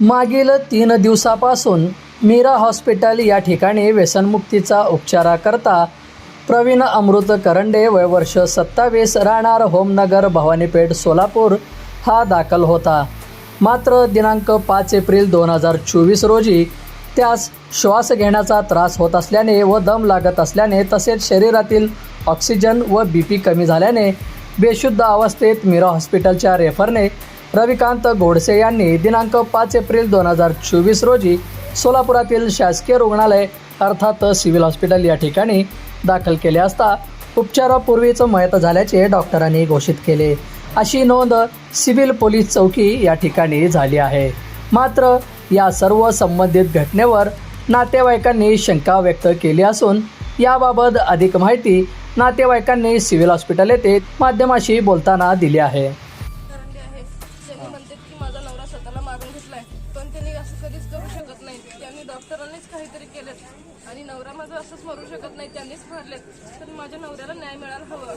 मागील तीन दिवसापासून मीरा हॉस्पिटल या ठिकाणी व्यसनमुक्तीचा उपचाराकरता प्रवीण अमृत करंडे वय वर्ष सत्तावीस राहणार होमनगर भवानीपेठ सोलापूर हा दाखल होता. मात्र दिनांक पाच एप्रिल दोन हजार चोवीस रोजी त्यास श्वास घेण्याचा त्रास होत असल्याने व दम लागत असल्याने तसेच शरीरातील ऑक्सिजन व बी पी कमी झाल्याने बेशुद्ध अवस्थेत मीरा हॉस्पिटलच्या रेफरने रविकांत गोडसे यांनी दिनांक पाच एप्रिल दोन हजार चोवीस रोजी सोलापुरातील शासकीय रुग्णालय अर्थात सिव्हिल हॉस्पिटल या ठिकाणी दाखल केले असता उपचारापूर्वीच मयत झाल्याचे डॉक्टरांनी घोषित केले. अशी नोंद सिव्हिल पोलीस चौकी या ठिकाणी झाली आहे. मात्र या सर्व संबंधित घटनेवर नातेवाईकांनी शंका व्यक्त केली असून याबाबत अधिक माहिती नातेवाईकांनी सिव्हिल हॉस्पिटल येथे माध्यमाशी बोलताना दिली आहे. स्वतःला मारून घेतलाय. पण त्यांनी असं कधीच करू शकत नाही. त्यांनी डॉक्टरांनीच काहीतरी केलं आणि नवरा माझा असंच मरू शकत नाही. त्यांनीच मारलेत तर माझ्या नवऱ्याला न्याय मिळायला हवं.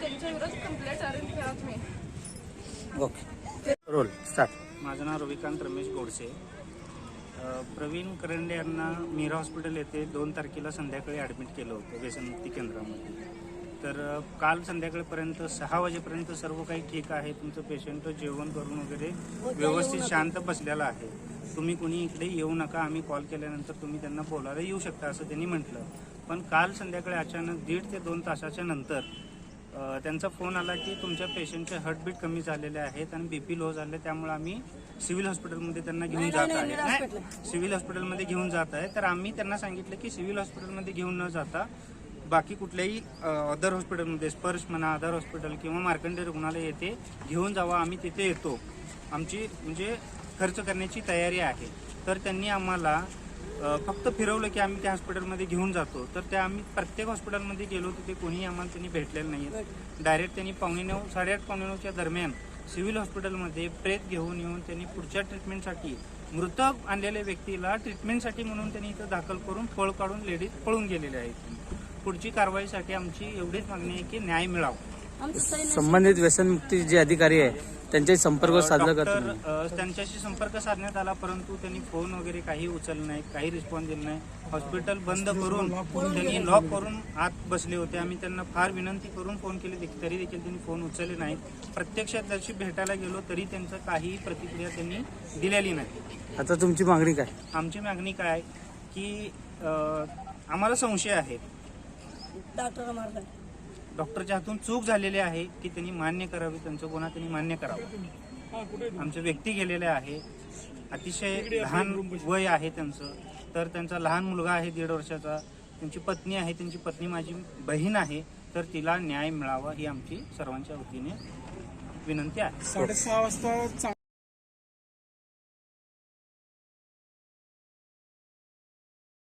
त्यांच्या विरोधात कंप्लेंट अरेंज करा तुम्ही. ओके. रोल स्टार्ट माझं नाव रविकांत रमेश गोडसे. प्रवीण करंडे यांना मीरा हॉस्पिटल येथे दोन तारखेला संध्याकाळी ॲडमिट केलं होतं व्यसनमुक्ती केंद्रामध्ये. तर काल संध्याकाळपर्यंत सहा वाजेपर्यंत सर्व काही ठीक आहे. तुमचं पेशंट जेवण करून वगैरे व्यवस्थित शांत बसलेला आहे. तुम्ही कुणी इकडे येऊ नका. आम्ही कॉल केल्यानंतर तुम्ही त्यांना बोलायला येऊ शकता असं त्यांनी म्हटलं. पण काल संध्याकाळी अचानक दीड ते दोन तासाच्या नंतर त्यांचा फोन आला की तुमच्या पेशंटचे हार्टबीट कमी झालेले आहेत आणि बीपी लो झाले. त्यामुळे आम्ही सिव्हिल हॉस्पिटलमध्ये त्यांना घेऊन जात आहे. नाही सिव्हिल हॉस्पिटलमध्ये घेऊन जात आहे. तर आम्ही त्यांना सांगितलं की सिव्हिल हॉस्पिटलमध्ये घेऊन न जाता बाकी कुठल्याही अदर हॉस्पिटलमध्ये स्पर्श म्हणा अदर हॉस्पिटल किंवा मार्कंडे रुग्णालय येथे घेऊन जावा आम्ही तिथे येतो. आमची म्हणजे खर्च करण्याची तयारी आहे. तर त्यांनी आम्हाला फक्त फिरवलं की आम्ही त्या हॉस्पिटलमध्ये घेऊन जातो. तर त्या आम्ही प्रत्येक हॉस्पिटलमध्ये गेलो तिथे कोणीही आम्हाला त्यांनी भेटलेलं नाही डायरेक्ट त्यांनी पावणे नऊ साडेआठ पावणे नऊच्या दरम्यान सिव्हिल हॉस्पिटलमध्ये प्रेत घेऊन येऊन त्यांनी पुढच्या ट्रीटमेंटसाठी मृत आणलेल्या व्यक्तीला ट्रीटमेंटसाठी म्हणून त्यांनी इथं दाखल करून पळ काढून लेडीज पळून गेलेले आहेत. पुढची कारवाईसाठी आमची एवढीच मागणी आहे की न्याय मिळावा. संबंधित व्यसनमुक्ती जे अधिकारी आहे त्यांच्याशी संपर्क साधला का डॉक्टर तुम्ही? अ, त्यांच्याशी संपर्क साधण्यात आला परंतु त्यांनी फोन वगैरे काही उचललं नाही काही रिस्पॉन्स दिला नाही. हॉस्पिटल बंद करून त्यांनी लॉक करून आत बसले होते. आम्ही त्यांना फार विनंती करून फोन केले देखील तरी देखील त्यांनी फोन उचलले नाहीत. प्रत्यक्षात जशी भेटायला गेलो तरी त्यांचं काही प्रतिक्रिया त्यांनी दिलेली नाही. आता तुमची मागणी काय? आमची मागणी काय की अ, आम्हाला संशय आहे. डॉक्टरच्या हातून चूक झालेली आहे की त्यांनी मान्य करावी त्यांचं गुन्हा त्यांनी मान्य करावं. आमचे व्यक्ती गेलेले आहे. अतिशय लहान वय आहे त्यांचं. तर त्यांचा लहान मुलगा आहे दीड वर्षाचा. त्यांची पत्नी आहे त्यांची पत्नी माझी बहीण आहे. तर तिला न्याय मिळावा ही आमची सर्वांच्या वतीने विनंती आहे. साडेसहा वाजता